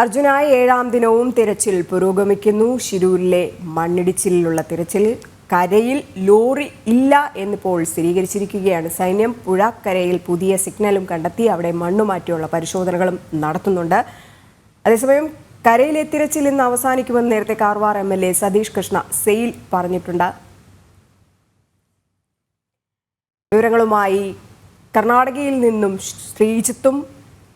അർജുനായി ഏഴാം ദിനവും തിരച്ചിൽ പുരോഗമിക്കുന്നു. ശിരൂരിലെ മണ്ണിടിച്ചിലുള്ള തിരച്ചിൽ കരയിൽ ലോറി ഇല്ല എന്നിപ്പോൾ സ്ഥിരീകരിച്ചിരിക്കുകയാണ്. സൈന്യം പുഴക്കരയിൽ പുതിയ സിഗ്നലും കണ്ടെത്തി അവിടെ മണ്ണുമാറ്റിയുള്ള പരിശോധനകളും നടത്തുന്നുണ്ട്. അതേസമയം കരയിലെ തിരച്ചിൽ ഇന്ന് അവസാനിക്കുമെന്ന് നേരത്തെ Karwar M L A Satish Krishna Sail പറഞ്ഞിട്ടുണ്ട്. വിവരങ്ങളുമായി കർണാടകയിൽ നിന്നും ശ്രീജിത്തും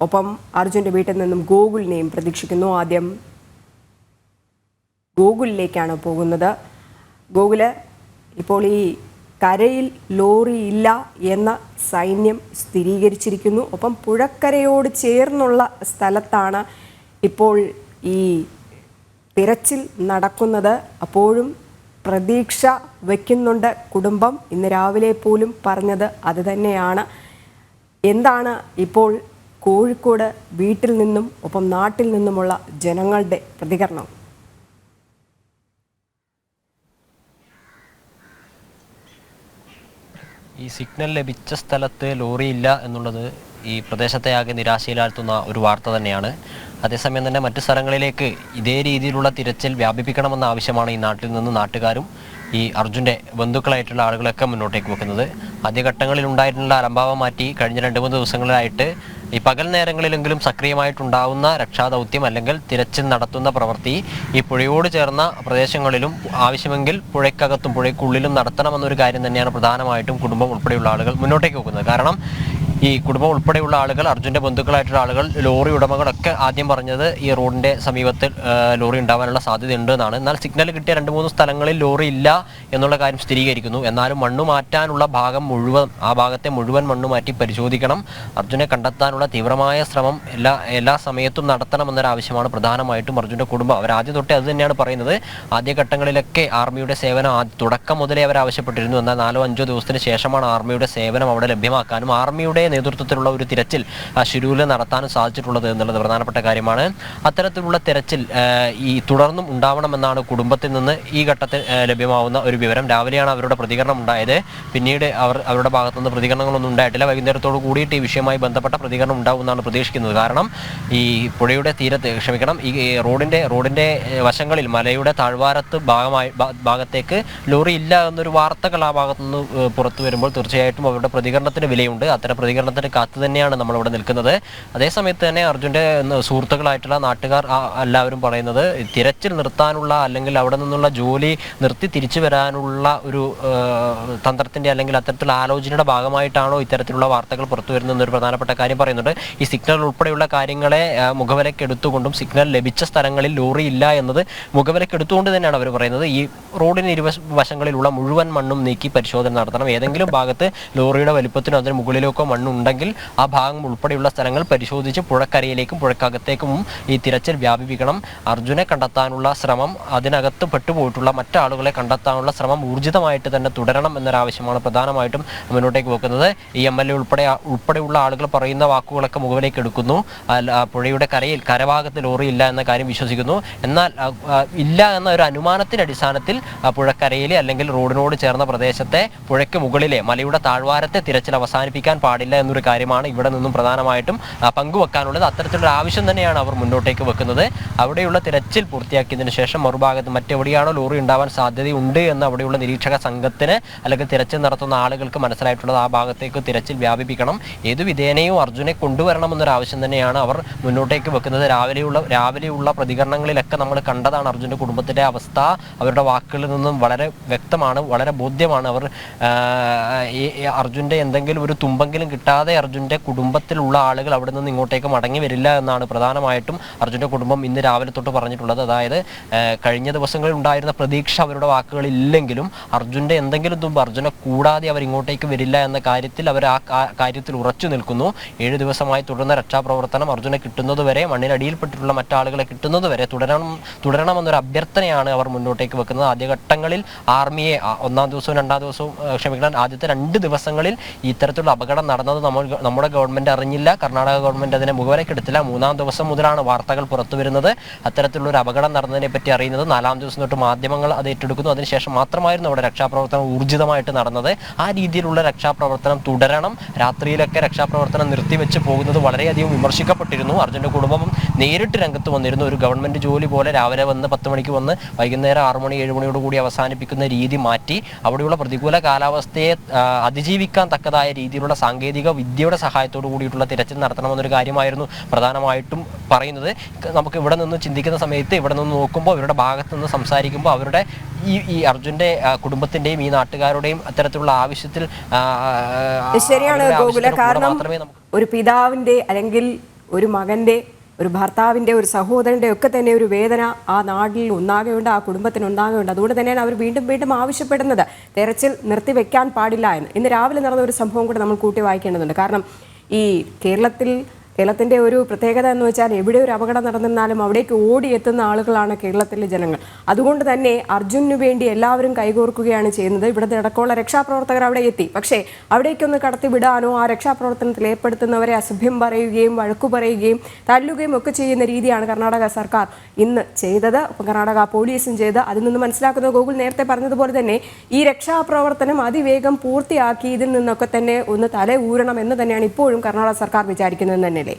ഒപ്പം അർജുന്റെ വീട്ടിൽ നിന്നും ഗോകുലിനെയും പ്രതീക്ഷിക്കുന്നു. ആദ്യം ഗോകുലിലേക്കാണ് പോകുന്നത്. ഗോകുൽ ഇപ്പോൾ ഈ കരയിൽ ലോറി ഇല്ല എന്ന സൈന്യം സ്ഥിരീകരിച്ചിരിക്കുന്നു. ഒപ്പം പുഴക്കരയോട് ചേർന്നുള്ള സ്ഥലത്താണ് ഇപ്പോൾ ഈ തിരച്ചിൽ നടക്കുന്നത്. അപ്പോഴും പ്രതീക്ഷ വയ്ക്കുന്നുണ്ട് കുടുംബം. ഇന്ന് രാവിലെ പോലും പറഞ്ഞത് അത് തന്നെയാണ്. എന്താണ് ഇപ്പോൾ കോഴിക്കോട് വീട്ടിൽ നിന്നും ഒപ്പം നാട്ടിൽ നിന്നുമുള്ള ജനങ്ങളുടെ പ്രതികരണം. ഈ സിഗ്നൽ ലഭിച്ച സ്ഥലത്ത് ലോറിയില്ല എന്നുള്ളത് ഈ പ്രദേശത്തെ ആകെ നിരാശയിലാഴ്ത്തുന്ന ഒരു വാർത്ത തന്നെയാണ്. അതേസമയം തന്നെ മറ്റു സ്ഥലങ്ങളിലേക്ക് ഇതേ രീതിയിലുള്ള തിരച്ചിൽ വ്യാപിപ്പിക്കണമെന്ന ആവശ്യമാണ് ഈ നാട്ടിൽ നിന്ന് നാട്ടുകാരും ഈ അർജുന്റെ ബന്ധുക്കളായിട്ടുള്ള ആളുകളൊക്കെ മുന്നോട്ടേക്ക് വെക്കുന്നത്. ആദ്യഘട്ടങ്ങളിൽ ഉണ്ടായിട്ടുള്ള അലംഭാവം മാറ്റി കഴിഞ്ഞ രണ്ട് മൂന്ന് ദിവസങ്ങളിലായിട്ട് ഈ പകൽ നേരങ്ങളിലെങ്കിലും സക്രിയമായിട്ടുണ്ടാവുന്ന രക്ഷാദൗത്യം അല്ലെങ്കിൽ തിരച്ചിൽ നടത്തുന്ന പ്രവൃത്തി ഈ പുഴയോട് ചേർന്ന പ്രദേശങ്ങളിലും ആവശ്യമെങ്കിൽ പുഴയ്ക്കകത്തും പുഴയ്ക്കുള്ളിലും നടത്തണമെന്നൊരു കാര്യം തന്നെയാണ് പ്രധാനമായിട്ടും കുടുംബം ഉൾപ്പെടെയുള്ള ആളുകൾ മുന്നോട്ടേക്ക് വെക്കുന്നത്. കാരണം ഈ കുടുംബം ഉൾപ്പെടെയുള്ള ആളുകൾ അർജുന്റെ ബന്ധുക്കളായിട്ടുള്ള ആളുകൾ ലോറി ഉടമകളൊക്കെ ആദ്യം പറഞ്ഞത് ഈ റോഡിന്റെ സമീപത്തിൽ ലോറി ഉണ്ടാവാനുള്ള സാധ്യതയുണ്ട് എന്നാണ് എന്നാൽ സിഗ്നൽ കിട്ടിയ രണ്ട് മൂന്ന് സ്ഥലങ്ങളിൽ ലോറി ഇല്ല എന്നുള്ള കാര്യം സ്ഥിരീകരിക്കുന്നു. എന്നാലും മണ്ണ് മാറ്റാനുള്ള ഭാഗം മുഴുവൻ ആ ഭാഗത്തെ മുഴുവൻ മണ്ണ് മാറ്റി പരിശോധിക്കണം. അർജുനെ കണ്ടെത്താനുള്ള തീവ്രമായ ശ്രമം എല്ലാ എല്ലാ സമയത്തും നടത്തണമെന്നൊരാവശ്യമാണ് പ്രധാനമായിട്ടും അർജുന്റെ കുടുംബം. അവർ ആദ്യം തൊട്ടേ അത് തന്നെയാണ് പറയുന്നത്. ആദ്യഘട്ടങ്ങളിലൊക്കെ ആർമിയുടെ സേവനം തുടക്കം മുതലേ അവർ ആവശ്യപ്പെട്ടിരുന്നു. എന്നാൽ നാലോ അഞ്ചോ ദിവസത്തിന് ശേഷമാണ് ആർമിയുടെ സേവനം അവിടെ ലഭ്യമാക്കാനും. ആർമിയുടെ നേതൃത്വത്തിലുള്ള ഒരു തിരച്ചിൽ ഷിരൂരിൽ നടത്താനും സാധിച്ചിട്ടുള്ളത് എന്നുള്ളത് പ്രധാനപ്പെട്ട കാര്യമാണ്. അത്തരത്തിലുള്ള തിരച്ചിൽ ഈ തുടർന്നും ഉണ്ടാവണമെന്നാണ് കുടുംബത്തിൽ നിന്ന് ഈ ഘട്ടത്തിൽ ലഭ്യമാവുന്ന ഒരു വിവരം. രാവിലെയാണ് അവരുടെ പ്രതികരണം ഉണ്ടായത്. പിന്നീട് അവർ അവരുടെ ഭാഗത്തുനിന്ന് പ്രതികരണങ്ങളൊന്നും ഉണ്ടായിട്ടില്ല. വൈകുന്നേരത്തോട് കൂടിയിട്ട് ഈ വിഷയവുമായി ബന്ധപ്പെട്ട പ്രതികരണം ഉണ്ടാവുമെന്നാണ് പ്രതീക്ഷിക്കുന്നത്. കാരണം ഈ പുഴയുടെ തീരത്ത് ക്ഷമിക്കണം ഈ റോഡിന്റെ റോഡിന്റെ വശങ്ങളിൽ മലയുടെ താഴ്വാരത്ത് ഭാഗമായി ഭാഗത്തേക്ക് ലോറി ഇല്ല എന്നൊരു വാർത്തകൾ ആ ഭാഗത്തുനിന്ന് പുറത്തു വരുമ്പോൾ തീർച്ചയായിട്ടും അവരുടെ പ്രതികരണത്തിന് വിലയുണ്ട്. അത്തരം പ്രതികരണത്തിന് കാത്തു തന്നെയാണ് നമ്മളിവിടെ നിൽക്കുന്നത്. അതേസമയത്ത് തന്നെ അർജുന്റെ സുഹൃത്തുക്കളായിട്ടുള്ള നാട്ടുകാർ എല്ലാവരും പറയുന്നത് തിരച്ചിൽ നിർത്താനുള്ള അല്ലെങ്കിൽ അവിടെ നിന്നുള്ള ജോലി നിർത്തി തിരിച്ചു വരാനുള്ള ഒരു തന്ത്രത്തിന്റെ അല്ലെങ്കിൽ അത്തരത്തിലുള്ള ആലോചനയുടെ ഭാഗമായിട്ടാണോ ഇത്തരത്തിലുള്ള വാർത്തകൾ പുറത്തു വരുന്നതെന്ന് ഒരു പ്രധാനപ്പെട്ട കാര്യം പറയുന്നുണ്ട്. ഈ സിഗ്നൽ ഉൾപ്പെടെയുള്ള കാര്യങ്ങളെ എടുത്തുകൊണ്ടും സിഗ്നൽ ലഭിച്ച സ്ഥലങ്ങളിൽ ലോറി ഇല്ല എന്നത് മുഖവിലയ്ക്ക് എടുത്തുകൊണ്ട് തന്നെയാണ് അവർ പറയുന്നത്. ഈ റോഡിന് ഇരുവശങ്ങളിലുള്ള മുഴുവൻ മണ്ണും നീക്കി പരിശോധന നടത്തണം. ഏതെങ്കിലും ഭാഗത്ത് ലോറിയുടെ വലുപ്പത്തിനോ അതിന് മുകളിലേക്കോ മണ്ണുണ്ടെങ്കിൽ ആ ഭാഗം ഉൾപ്പെടെയുള്ള സ്ഥലങ്ങൾ പരിശോധിച്ച് പുഴക്കരയിലേക്കും പുഴക്കകത്തേക്കും ഈ തിരച്ചിൽ വ്യാപിപ്പിക്കണം. അർജുനെ കണ്ടെത്താനുള്ള ശ്രമം അതിനകത്ത് പെട്ടുപോയിട്ടുള്ള മറ്റാളുകളെ കണ്ടെത്താനുള്ള ശ്രമം ഊർജിതമായിട്ട് തന്നെ തുടരണം എന്നൊരാവശ്യമാണ് പ്രധാനമായിട്ടും മുന്നോട്ടേക്ക് വെക്കുന്നത്. ഈ എം എൽ എ ഉൾപ്പെടെ ഉൾപ്പെടെയുള്ള ആളുകൾ പറയുന്ന വാക്കുകളൊക്കെ മുകളിലേക്ക് എടുക്കുന്നു. പുഴയുടെ കരയിൽ കരഭാഗത്ത് ലോറി ഇല്ല എന്ന കാര്യം വിശ്വസിക്കുന്നു. എന്നാൽ ഇല്ല എന്ന ഒരു അനുമാനത്തിന്റെ അടിസ്ഥാനത്തിൽ പുഴക്കരയിലെ അല്ലെങ്കിൽ റോഡിനോട് ചേർന്ന പ്രദേശത്തെ പുഴയ്ക്ക് മുകളിലെ മലയുടെ താഴ്വാരത്തെ തിരച്ചിൽ അവസാനിപ്പിക്കാൻ പാടില്ല എന്നൊരു കാര്യമാണ് ഇവിടെ നിന്നും പ്രധാനമായിട്ടും പങ്കുവെക്കാനുള്ളത്. അത്തരത്തിലുള്ള ആവശ്യം തന്നെയാണ് അവർ മുന്നോട്ടേക്ക് വെക്കുന്നത്. അവിടെയുള്ള തിരച്ചിൽ പൂർത്തിയാക്കിയതിന് ശേഷം മറുഭാഗത്ത് മറ്റെവിടെയാണോ ലോറി ഉണ്ടാവാൻ സാധ്യതയുണ്ട് എന്ന് അവിടെയുള്ള നിരീക്ഷക സംഘത്തിന് അല്ലെങ്കിൽ തിരച്ചിൽ നടത്തുന്ന ആളുകൾക്ക് മനസ്സിലായിട്ടുള്ളത് ആ ഭാഗത്തേക്ക് തിരച്ചിൽ വ്യാപിപ്പിക്കണം. ഏത് വിധേനയും അർജുനെ കൊണ്ടുവരണമെന്നൊരു ആവശ്യം തന്നെയാണ് അവർ മുന്നോട്ടേക്ക് വെക്കുന്നത്. രാവിലെയുള്ള രാവിലെയുള്ള പ്രതികരണങ്ങളിലൊക്കെ നമ്മൾ കണ്ടതാണ് അർജുന്റെ കുടുംബത്തിന്റെ അവസ്ഥ. അവരുടെ വാക്കുകളിൽ നിന്നും വളരെ വ്യക്തമാണ് വളരെ ബോധ്യമാണ് അവർ അർജുന്റെ എന്തെങ്കിലും ഒരു തുമ്പെങ്കിലും കിട്ടാതെ അർജുന്റെ കുടുംബത്തിലുള്ള ആളുകൾ അവിടെ നിന്ന് ഇങ്ങോട്ടേക്ക് മടങ്ങി വരില്ല എന്നാണ് പ്രധാനമായിട്ടും അർജുന്റെ കുടുംബം ഇന്ന് രാവിലെ തൊട്ട് പറഞ്ഞിട്ടുള്ളത്. അതായത് കഴിഞ്ഞ ദിവസങ്ങളിൽ ഉണ്ടായിരുന്ന പ്രതീക്ഷ അവരുടെ വാക്കുകളില്ലെങ്കിലും അർജുന്റെ എന്തെങ്കിലും തുമ്പ് അർജുനെ കൂടാതെ അവർ ഇങ്ങോട്ടേക്ക് വരില്ല എന്ന കാര്യത്തിൽ അവർ ആ കാര്യത്തിൽ ഉറച്ചു നിൽക്കുന്നു. ഏഴ് ദിവസമായി തുടർന്ന രക്ഷാപ്രവർത്തനം അർജുനെ കിട്ടുന്നതുവരെ മണ്ണിനടിയിൽപ്പെട്ടിട്ടുള്ള മറ്റാളുകളെ കിട്ടുന്നതുവരെ തുടരണം തുടരണമെന്നൊരു അഭ്യർത്ഥനയാണ് അവർ മുന്നോട്ടേക്ക് വെക്കുന്നത്. ആദ്യഘട്ടങ്ങളിൽ ആർമിയെ ഒന്നാം ദിവസവും രണ്ടാം ദിവസവും ക്ഷമിക്കണം ആദ്യത്തെ രണ്ട് ദിവസങ്ങളിൽ ഇത്തരത്തിലുള്ള അപകടം നടന്ന നടന്നത് നമ്മൾ നമ്മുടെ ഗവൺമെന്റ് അറിഞ്ഞില്ല. കർണാടക ഗവൺമെന്റ് അതിനെ മുഖവരക്കെടുത്തില്ല മൂന്നാം ദിവസം മുതലാണ് വാർത്തകൾ പുറത്തു വരുന്നത്. അത്തരത്തിലുള്ള ഒരു അപകടം നടന്നതിനെ പറ്റി അറിയുന്നത് നാലാം ദിവസം തൊട്ട് മാധ്യമങ്ങൾ അത് ഏറ്റെടുക്കുന്നു. അതിനുശേഷം മാത്രമായിരുന്നു അവിടെ രക്ഷാപ്രവർത്തനം ഊർജിതമായിട്ട് നടന്നത്. ആ രീതിയിലുള്ള രക്ഷാപ്രവർത്തനം തുടരണം. രാത്രിയിലൊക്കെ രക്ഷാപ്രവർത്തനം നിർത്തിവെച്ച് പോകുന്നത് വളരെയധികം വിമർശിക്കപ്പെട്ടിരുന്നു. അർജുന്റെ കുടുംബം നേരിട്ട് രംഗത്ത് വന്നിരുന്നു. ഒരു ഗവൺമെന്റ് ജോലി പോലെ രാവിലെ വന്ന് പത്ത് മണിക്ക് വന്ന് വൈകുന്നേരം ആറു മണി ഏഴ് മണിയോട് കൂടി അവസാനിപ്പിക്കുന്ന രീതി മാറ്റി അവിടെയുള്ള പ്രതികൂല കാലാവസ്ഥയെ അതിജീവിക്കാൻ തക്കതായ രീതിയിലുള്ള സാങ്കേതിക വിദ്യയുടെ സഹായത്തോട് കൂടിയിട്ടുള്ള തിരച്ചിൽ നടത്തണമെന്നൊരു കാര്യമായിരുന്നു പ്രധാനമായിട്ടും പറയുന്നത്. നമുക്ക് ഇവിടെ നിന്ന് ചിന്തിക്കുന്ന സമയത്ത് ഇവിടെ നിന്ന് നോക്കുമ്പോൾ ഇവരുടെ ഭാഗത്ത് നിന്ന് സംസാരിക്കുമ്പോൾ അവരുടെ ഈ ഈ അർജുന്റെ കുടുംബത്തിന്റെയും ഈ നാട്ടുകാരുടെയും അത്തരത്തിലുള്ള ആവശ്യത്തിൽ ശരിയാണ് ഗോകുല. കാരണം ഒരു പിതാവിന്റെ അല്ലെങ്കിൽ ഒരു മകന്റെ ഒരു ഭർത്താവിന്റെ ഒരു സഹോദരന്റെ ഒക്കെ തന്നെ ഒരു വേദന ആ നാട്ടിൽ ഒന്നാകെയുണ്ട് ആ കുടുംബത്തിന് ഒന്നാകെയുണ്ട്. അതുകൊണ്ട് തന്നെയാണ് അവർ വീണ്ടും വീണ്ടും ആവശ്യപ്പെടുന്നത് തെരച്ചിൽ നിർത്തിവെക്കാൻ പാടില്ല എന്ന്. ഇന്ന് രാവിലെ നടന്ന ഒരു സംഭവം കൂടെ നമ്മൾ കൂട്ടി വായിക്കേണ്ടതുണ്ട്. കാരണം ഈ കേരളത്തിൽ കേരളത്തിന്റെ ഒരു പ്രത്യേകത എന്ന് വെച്ചാൽ എവിടെ ഒരു അപകടം നടന്നിരുന്നാലും അവിടേക്ക് ഓടിയെത്തുന്ന ആളുകളാണ് കേരളത്തിലെ ജനങ്ങൾ. അതുകൊണ്ട് തന്നെ അർജുനു വേണ്ടി എല്ലാവരും കൈകോർക്കുകയാണ് ചെയ്യുന്നത്. ഇവിടുത്തെ അടക്കമുള്ള രക്ഷാപ്രവർത്തകർ അവിടെ എത്തി. പക്ഷേ അവിടേക്കൊന്ന് കടത്തിവിടാനോ ആ രക്ഷാപ്രവർത്തനത്തിൽ ഏർപ്പെടുത്തുന്നവരെ അസഭ്യം പറയുകയും വഴക്കു പറയുകയും തല്ലുകയും ഒക്കെ ചെയ്യുന്ന രീതിയാണ് കർണാടക സർക്കാർ ഇന്ന് ചെയ്തത്. കർണാടക പോലീസും ചെയ്ത് അതിൽ നിന്ന് മനസ്സിലാക്കുന്ന ഗോകുൽ നേരത്തെ പറഞ്ഞതുപോലെ തന്നെ ഈ രക്ഷാപ്രവർത്തനം അതിവേഗം പൂർത്തിയാക്കി ഇതിൽ നിന്നൊക്കെ തന്നെ ഒന്ന് തല ഊരണം എന്ന് തന്നെയാണ് ഇപ്പോഴും കർണാടക സർക്കാർ വിചാരിക്കുന്നത് തന്നെയല്ലേ?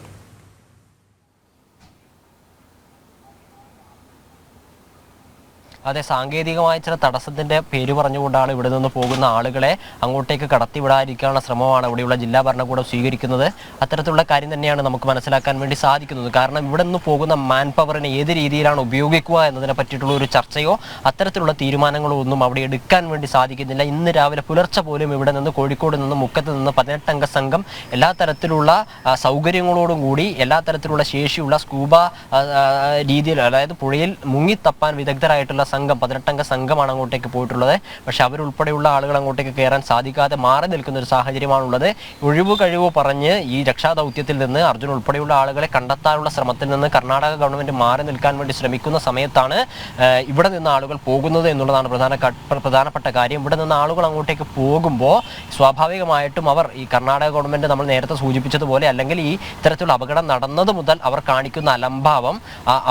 അതെ സാങ്കേതികമായ ചില തടസ്സത്തിന്റെ പേര് പറഞ്ഞുകൊണ്ടാണ് ഇവിടെ നിന്ന് പോകുന്ന ആളുകളെ അങ്ങോട്ടേക്ക് കടത്തിവിടാതിരിക്കാനുള്ള ശ്രമമാണ് ഇവിടെയുള്ള ജില്ലാ ഭരണകൂടം സ്വീകരിക്കുന്നത്. അത്തരത്തിലുള്ള കാര്യം തന്നെയാണ് നമുക്ക് മനസ്സിലാക്കാൻ വേണ്ടി സാധിക്കുന്നത്. കാരണം ഇവിടെ നിന്ന് പോകുന്ന മാൻ പവറിനെ ഏത് രീതിയിലാണ് ഉപയോഗിക്കുക എന്നതിനെ പറ്റിയിട്ടുള്ള ഒരു ചർച്ചയോ അത്തരത്തിലുള്ള തീരുമാനങ്ങളോ ഒന്നും അവിടെ എടുക്കാൻ വേണ്ടി സാധിക്കുന്നില്ല. ഇന്ന് രാവിലെ പുലർച്ചെ പോലും ഇവിടെ നിന്ന് കോഴിക്കോട് നിന്ന് മുക്കത്ത് നിന്ന് പതിനെട്ടംഗ സംഘം എല്ലാ തരത്തിലുള്ള സൗകര്യങ്ങളോടും കൂടി എല്ലാ തരത്തിലുള്ള ശേഷിയുള്ള സ്കൂബ രീതിയിൽ അതായത് പുഴയിൽ മുങ്ങിത്തപ്പാൻ വിദഗ്ധരായിട്ടുള്ള സംഘം പതിനെട്ടംഗ സംഘമാണ് അങ്ങോട്ടേക്ക് പോയിട്ടുള്ളത്. പക്ഷെ അവരുൾപ്പെടെയുള്ള ആളുകൾ അങ്ങോട്ടേക്ക് കയറാൻ സാധിക്കാതെ മാറി നിൽക്കുന്ന ഒരു സാഹചര്യമാണുള്ളത്. ഒഴിവ് കഴിവ് പറഞ്ഞ് ഈ രക്ഷാദൗത്യത്തിൽ നിന്ന് അർജുൻ ഉൾപ്പെടെയുള്ള ആളുകളെ കണ്ടെത്താനുള്ള ശ്രമത്തിൽ നിന്ന് കർണാടക ഗവൺമെന്റ് മാറി നിൽക്കാൻ വേണ്ടി ശ്രമിക്കുന്ന സമയത്താണ് ഇവിടെ നിന്ന് ആളുകൾ പോകുന്നത് എന്നുള്ളതാണ് പ്രധാന പ്രധാനപ്പെട്ട കാര്യം. ഇവിടെ നിന്ന് ആളുകൾ അങ്ങോട്ടേക്ക് പോകുമ്പോൾ സ്വാഭാവികമായിട്ടും അവർ ഈ കർണാടക ഗവൺമെന്റ് നമ്മൾ നേരത്തെ സൂചിപ്പിച്ചതുപോലെ അല്ലെങ്കിൽ ഈ ഇത്തരത്തിലുള്ള അപകടം നടന്നത് മുതൽ അവർ കാണിക്കുന്ന അലംഭാവം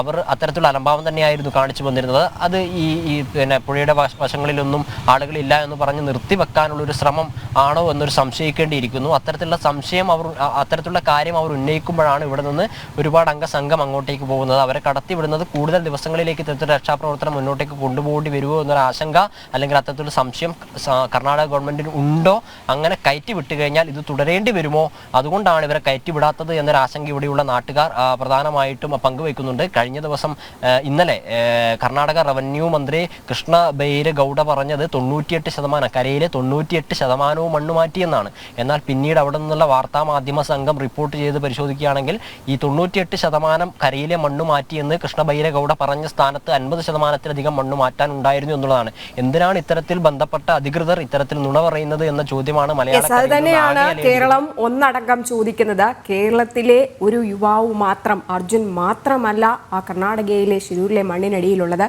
അവർ അത്തരത്തിലുള്ള അലംഭാവം തന്നെയായിരുന്നു കാണിച്ചു വന്നിരുന്നത്. അത് ഈ ഈ പിന്നെ പുഴയുടെ വശ- വശങ്ങളിലൊന്നും ആളുകളില്ല എന്ന് പറഞ്ഞ് നിർത്തിവെക്കാനുള്ള ഒരു ശ്രമം ആണോ എന്നൊരു സംശയിക്കേണ്ടിയിരിക്കുന്നു. അത്തരത്തിലുള്ള സംശയം അവർ അത്തരത്തിലുള്ള കാര്യം അവർ ഉന്നയിക്കുമ്പോഴാണ് ഇവിടെ നിന്ന് ഒരുപാട് അംഗസംഘം അങ്ങോട്ടേക്ക് പോകുന്നത്. അവരെ കടത്തിവിടുന്നത് കൂടുതൽ ദിവസങ്ങളിലേക്ക് ഇത്തരത്തിലുള്ള രക്ഷാപ്രവർത്തനം മുന്നോട്ടേക്ക് കൊണ്ടുപോകേണ്ടി വരുമോ എന്നൊരു ആശങ്ക അല്ലെങ്കിൽ അത്തരത്തിലുള്ള സംശയം കർണാടക ഗവൺമെന്റിന് ഉണ്ടോ? അങ്ങനെ കയറ്റി വിട്ടു കഴിഞ്ഞാൽ ഇത് തുടരേണ്ടി വരുമോ? അതുകൊണ്ടാണ് ഇവരെ കയറ്റി വിടാത്തത് എന്നൊരു ആശങ്ക ഇവിടെയുള്ള നാട്ടുകാർ പ്രധാനമായിട്ടും പങ്കുവയ്ക്കുന്നുണ്ട്. കഴിഞ്ഞ ദിവസം ഇന്നലെ കർണാടക റവന്യൂ മന്ത്രി കൃഷ്ണ ബൈര് ഗൗഡ പറഞ്ഞത് തൊണ്ണൂറ്റിയെട്ട് ശതമാനം കരയിലെ തൊണ്ണൂറ്റിയെട്ട് ശതമാനവും മണ്ണ് മാറ്റിയെന്നാണ് എന്നാൽ പിന്നീട് അവിടെ നിന്നുള്ള വാർത്താ മാധ്യമ സംഘം റിപ്പോർട്ട് ചെയ്ത് പരിശോധിക്കുകയാണെങ്കിൽ ഈ തൊണ്ണൂറ്റിയെട്ട് ശതമാനം കരയിലെ മണ്ണ് മാറ്റിയെന്ന് കൃഷ്ണ ബൈര ഗൗഡ പറഞ്ഞ സ്ഥാനത്ത് അൻപത് ശതമാനത്തിലധികം മണ്ണ് മാറ്റാൻ ഉണ്ടായിരുന്നു എന്നുള്ളതാണ് എന്തിനാണ് ഇത്തരത്തിൽ ബന്ധപ്പെട്ട അധികൃതർ ഇത്തരത്തിൽ നുണ പറയുന്നത് എന്ന ചോദ്യമാണ് മലയാള തന്നെയാണ് കേരളം ഒന്നടങ്കം ചോദിക്കുന്നത് കേരളത്തിലെ ഒരു യുവാവ് മാത്രം അർജുൻ മാത്രമല്ല ആ കർണാടകയിലെ ശിരൂരിലെ മണ്ണിനടിയിലുള്ളത്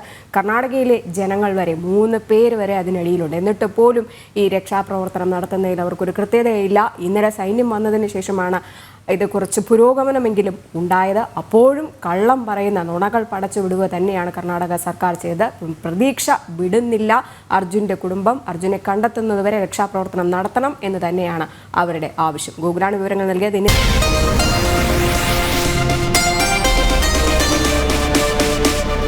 കർണാടകയിലെ ജനങ്ങൾ വരെ മൂന്ന് പേര് വരെ അതിനടിയിലുണ്ട്. എന്നിട്ട് പോലും ഈ രക്ഷാപ്രവർത്തനം നടത്തുന്നതിൽ അവർക്കൊരു കൃത്യതയില്ല. ഇന്നലെ സൈന്യം വന്നതിന് ശേഷമാണ് ഇത് കുറച്ച് പുരോഗമനമെങ്കിലും ഉണ്ടായത്. അപ്പോഴും കള്ളം പറയുന്ന നുണകൾ പടച്ചു വിടുക തന്നെയാണ് കർണാടക സർക്കാർ ചെയ്ത് പ്രതീക്ഷ വിടുന്നില്ല. അർജുന്റെ കുടുംബം അർജുനെ കണ്ടെത്തുന്നതുവരെ രക്ഷാപ്രവർത്തനം നടത്തണം എന്ന് തന്നെയാണ് അവരുടെ ആവശ്യം. ഗൂഗിളാണ് വിവരങ്ങൾ നൽകിയത്. ഇനി